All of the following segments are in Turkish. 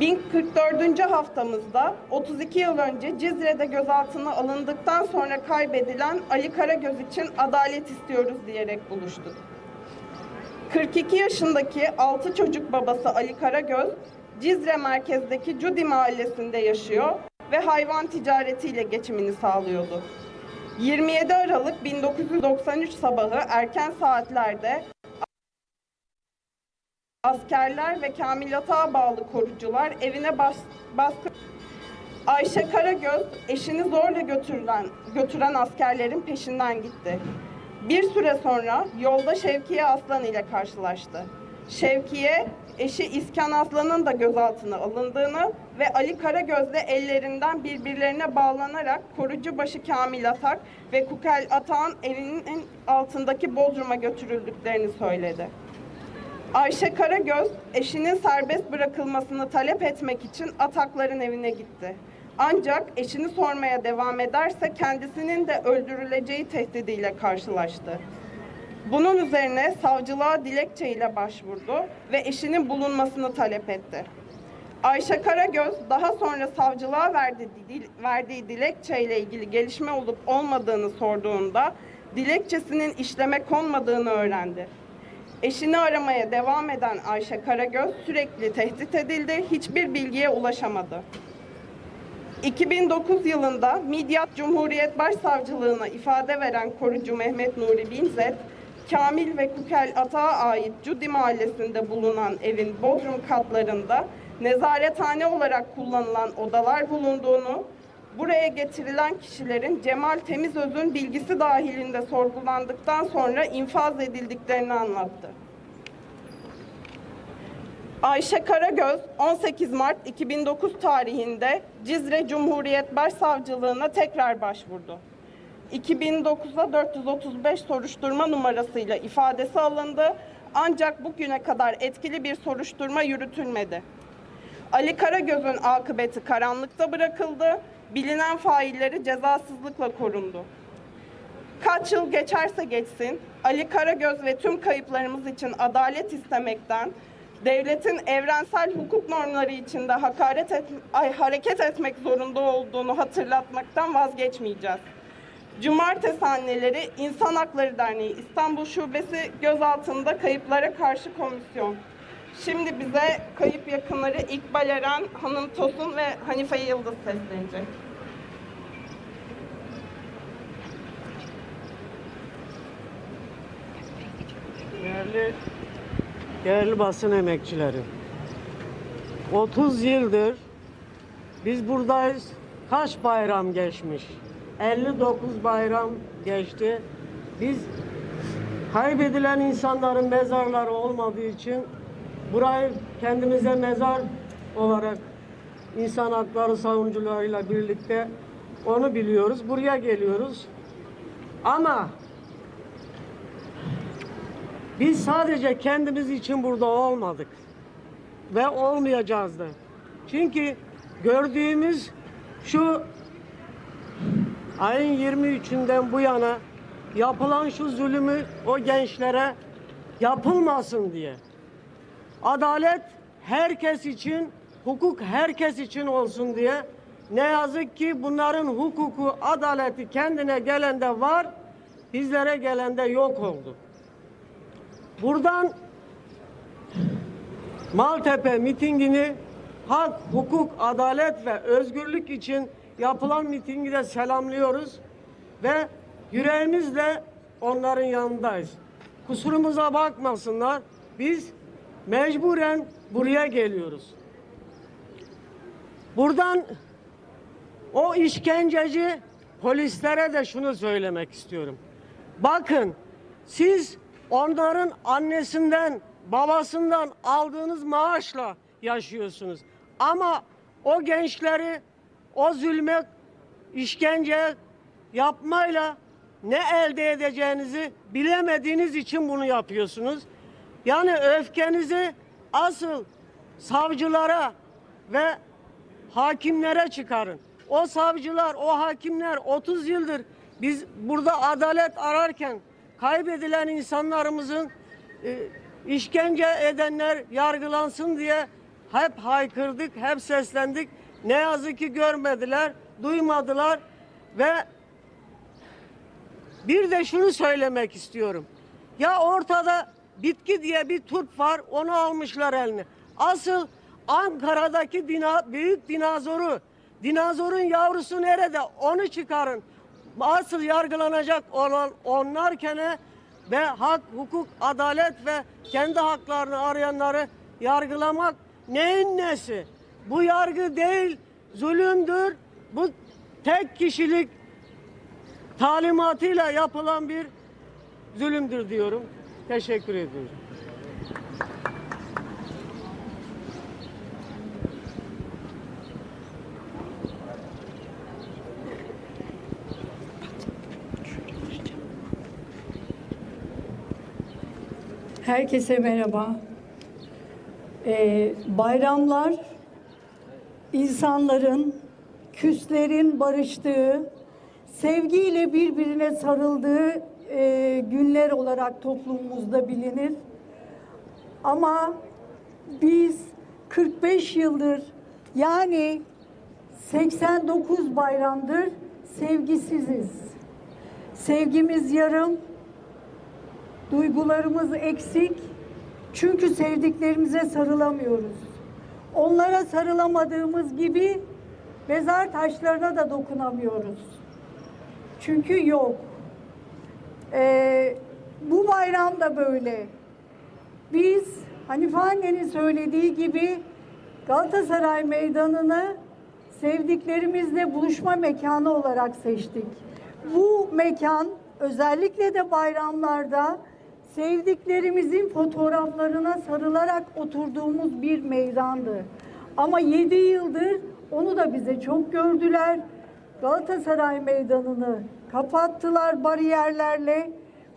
1044. haftamızda 32 yıl önce Cizre'de gözaltına alındıktan sonra kaybedilen Ali Karagöz için adalet istiyoruz diyerek buluştuk. 42 yaşındaki 6 çocuk babası Ali Karagöz, Cizre merkezdeki Cudi mahallesinde yaşıyor ve hayvan ticaretiyle geçimini sağlıyordu. 27 Aralık 1993 sabahı erken saatlerde askerler ve Kamil Atağa bağlı korucular evine bas, baskı... Ayşe Karagöz eşini zorla götürülen, götüren askerlerin peşinden gitti. Bir süre sonra yolda Şevkiye Aslan ile karşılaştı. Şevkiye, eşi İskan Aslan'ın da gözaltına alındığını ve Ali Karagöz'le ellerinden birbirlerine bağlanarak korucubaşı Kamil Atak ve Kukel Atak'ın evinin altındaki Bodrum'a götürüldüklerini söyledi. Ayşe Karagöz, eşinin serbest bırakılmasını talep etmek için Atakların evine gitti. Ancak eşini sormaya devam ederse kendisinin de öldürüleceği tehdidiyle karşılaştı. Bunun üzerine savcılığa dilekçe ile başvurdu ve eşinin bulunmasını talep etti. Ayşe Karagöz daha sonra savcılığa verdiği, dilekçe ile ilgili gelişme olup olmadığını sorduğunda dilekçesinin işleme konmadığını öğrendi. Eşini aramaya devam eden Ayşe Karagöz sürekli tehdit edildi, hiçbir bilgiye ulaşamadı. 2009 yılında Midyat Cumhuriyet Başsavcılığına ifade veren korucu Mehmet Nuri Binzet, Kamil ve Kukel Atağa ait Cudi mahallesinde bulunan evin bodrum katlarında nezarethane olarak kullanılan odalar bulunduğunu, buraya getirilen kişilerin Cemal Temizöz'ün bilgisi dahilinde sorgulandıktan sonra infaz edildiklerini anlattı. Ayşe Karagöz 18 Mart 2009 tarihinde Cizre Cumhuriyet Başsavcılığına tekrar başvurdu. 2009'da 435 soruşturma numarasıyla ifadesi alındı ancak bugüne kadar etkili bir soruşturma yürütülmedi. Ali Karagöz'ün akıbeti karanlıkta bırakıldı, bilinen failleri cezasızlıkla korundu. Kaç yıl geçerse geçsin, Ali Karagöz ve tüm kayıplarımız için adalet istemekten, devletin evrensel hukuk normları içinde hakaret et, ay, hareket etmek zorunda olduğunu hatırlatmaktan vazgeçmeyeceğiz. Cumartesi Anneleri İnsan Hakları Derneği İstanbul Şubesi gözaltında kayıplara karşı komisyon. Şimdi bize kayıp yakınları İkbal Eren, Hanım Tosun ve Hanife Yıldız seslenecek. Değerli, değerli basın emekçileri. 30 yıldır biz buradayız. Kaç bayram geçmiş? 59 bayram geçti. Biz kaybedilen insanların mezarları olmadığı için burayı kendimize mezar olarak insan hakları savunucularıyla birlikte onu biliyoruz. Buraya geliyoruz. Ama biz sadece kendimiz için burada olmadık ve olmayacağız da. Çünkü gördüğümüz şu ayın 23'ünden bu yana yapılan şu zulümü o gençlere yapılmasın diye. Adalet herkes için, hukuk herkes için olsun diye ne yazık ki bunların hukuku, adaleti kendine gelende var, bizlere gelende yok oldu. Buradan Maltepe mitingini hak, hukuk, adalet ve özgürlük için yapılan mitingi de selamlıyoruz ve yüreğimizle onların yanındayız. Kusurumuza bakmasınlar. Biz mecburen buraya geliyoruz. Buradan o işkenceci polislere de şunu söylemek istiyorum. Bakın siz onların annesinden, babasından aldığınız maaşla yaşıyorsunuz. Ama o gençleri o zulme, işkence yapmayla ne elde edeceğinizi bilemediğiniz için bunu yapıyorsunuz. Yani öfkenizi asıl savcılara ve hakimlere çıkarın. O savcılar, o hakimler 30 yıldır biz burada adalet ararken kaybedilen insanlarımızın e, işkence edenler yargılansın diye hep haykırdık, hep seslendik. Ne yazık ki görmediler, duymadılar ve bir de şunu söylemek istiyorum. Ya ortada bitki diye bir turp var, onu almışlar eline. Asıl Ankara'daki dina, büyük dinazoru, dinozorun yavrusu nerede? Onu çıkarın. Asıl yargılanacak olan onlarken ve hak, hukuk, adalet ve kendi haklarını arayanları yargılamak neyin nesi? Bu yargı değil, zulümdür. Bu tek kişilik talimatıyla yapılan bir zulümdür diyorum. Teşekkür ediyorum. Herkese merhaba. Ee, bayramlar insanların, küslerin barıştığı, sevgiyle birbirine sarıldığı e, günler olarak toplumumuzda bilinir. Ama biz 45 yıldır yani 89 bayramdır sevgisiziz. Sevgimiz yarım, Duygularımız eksik. Çünkü sevdiklerimize sarılamıyoruz. Onlara sarılamadığımız gibi mezar taşlarına da dokunamıyoruz. Çünkü yok. Ee, bu bayram da böyle. Biz Hanife annenin söylediği gibi Galatasaray Meydanı'nı sevdiklerimizle buluşma mekanı olarak seçtik. Bu mekan özellikle de bayramlarda sevdiklerimizin fotoğraflarına sarılarak oturduğumuz bir meydandı. Ama yedi yıldır onu da bize çok gördüler. Galatasaray Meydanı'nı kapattılar bariyerlerle.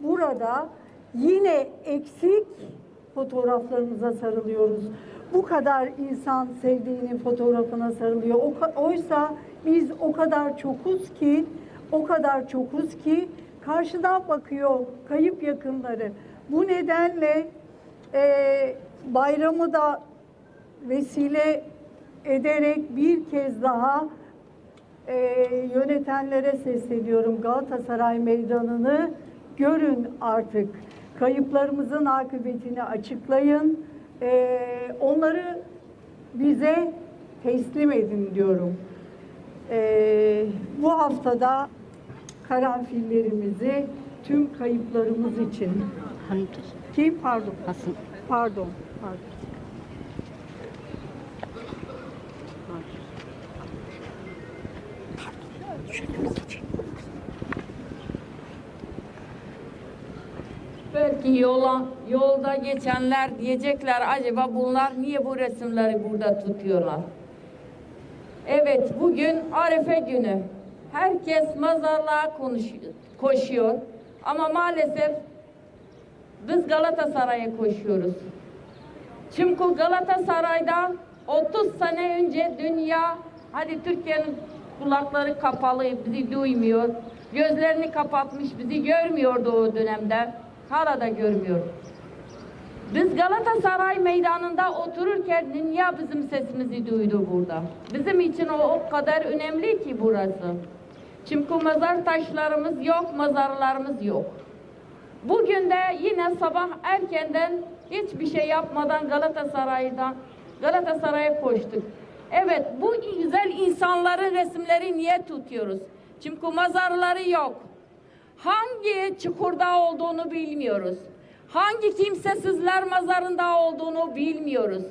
Burada yine eksik fotoğraflarımıza sarılıyoruz. Bu kadar insan sevdiğinin fotoğrafına sarılıyor. Oysa biz o kadar çokuz ki, o kadar çokuz ki karşıdan bakıyor kayıp yakınları. Bu nedenle eee, bayramı da vesile ederek bir kez daha eee, yönetenlere sesleniyorum. Galatasaray Meydanı'nı görün artık. Kayıplarımızın akıbetini açıklayın. Eee, onları bize teslim edin diyorum. Eee, bu haftada karanfillerimizi tüm kayıplarımız için kim pardon pardon pardon Belki yola, yolda geçenler diyecekler acaba bunlar niye bu resimleri burada tutuyorlar? Evet bugün Arefe günü. Herkes konuşuyor, koşuyor. Ama maalesef biz Galatasaray'a koşuyoruz. Çünkü Galatasaray'da 30 sene önce dünya hadi Türkiye'nin kulakları kapalı bizi duymuyor. Gözlerini kapatmış bizi görmüyordu o dönemde. Hala da görmüyor. Biz Galatasaray meydanında otururken dünya bizim sesimizi duydu burada. Bizim için o, o kadar önemli ki burası. Çünkü mezar taşlarımız yok, mezarlarımız yok. Bugün de yine sabah erkenden hiçbir şey yapmadan Galatasaray'dan Galatasaray'a koştuk. Evet bu güzel insanların resimleri niye tutuyoruz? Çünkü mezarları yok. Hangi çukurda olduğunu bilmiyoruz. Hangi kimsesizler mezarında olduğunu bilmiyoruz.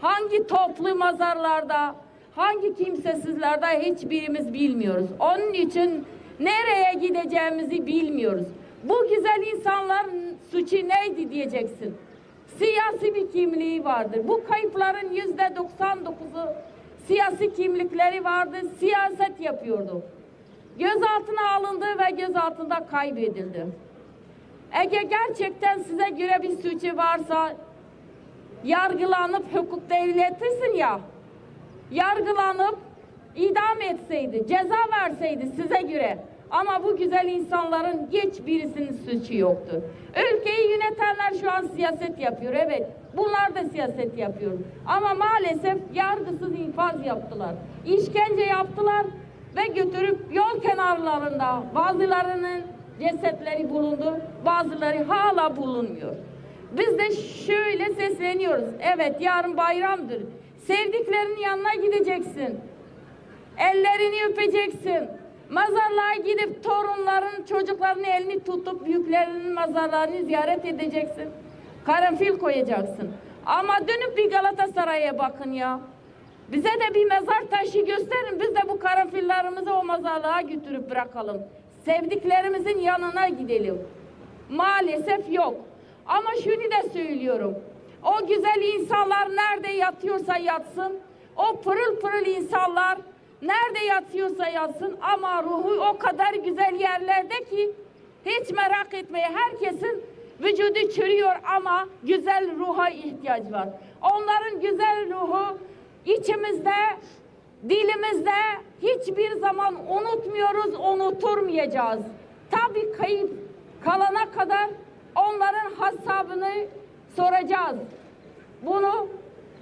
Hangi toplu mezarlarda, hangi kimsesizlerde hiçbirimiz bilmiyoruz. Onun için nereye gideceğimizi bilmiyoruz. Bu güzel insanların suçu neydi diyeceksin. Siyasi bir kimliği vardır. Bu kayıpların yüzde 99'u siyasi kimlikleri vardı, siyaset yapıyordu. Gözaltına alındı ve gözaltında kaybedildi. Eğer gerçekten size göre bir suçu varsa yargılanıp hukuk devletisin ya yargılanıp idam etseydi, ceza verseydi size göre. Ama bu güzel insanların hiçbirisinin suçu yoktu. Ülkeyi yönetenler şu an siyaset yapıyor, evet. Bunlar da siyaset yapıyor. Ama maalesef yargısız infaz yaptılar. İşkence yaptılar ve götürüp yol kenarlarında bazılarının cesetleri bulundu, bazıları hala bulunmuyor. Biz de şöyle sesleniyoruz. Evet yarın bayramdır. Sevdiklerinin yanına gideceksin. Ellerini öpeceksin. Mazarlığa gidip torunların, çocukların elini tutup büyüklerinin mazarlarını ziyaret edeceksin. Karanfil koyacaksın. Ama dönüp bir Galatasaray'a bakın ya. Bize de bir mezar taşı gösterin. Biz de bu karanfillerimizi o mazarlığa götürüp bırakalım. Sevdiklerimizin yanına gidelim. Maalesef yok. Ama şunu da söylüyorum. O güzel insanlar nerede yatıyorsa yatsın. O pırıl pırıl insanlar nerede yatıyorsa yatsın. Ama ruhu o kadar güzel yerlerde ki hiç merak etmeye herkesin vücudu çürüyor ama güzel ruha ihtiyaç var. Onların güzel ruhu içimizde, dilimizde hiçbir zaman unutmuyoruz, unuturmayacağız. Tabii kayıp kalana kadar onların hesabını soracağız. Bunu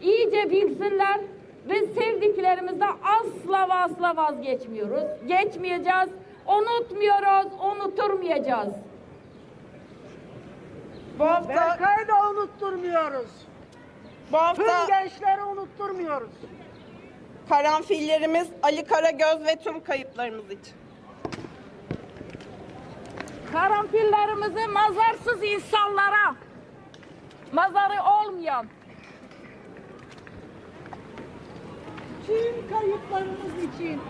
iyice bilsinler. Biz sevdiklerimizden asla ve asla vazgeçmiyoruz. Geçmeyeceğiz, unutmuyoruz, unuturmayacağız. Bu hafta, Berkay'ı da unutturmuyoruz. bu hafta Tüm gençleri ediyoruz. Karanfillerimiz Ali Karagöz ve tüm kayıplarımız için. Karanfillerimizi mazarsız insanlara, mazarı olmayan, tüm kayıplarımız için.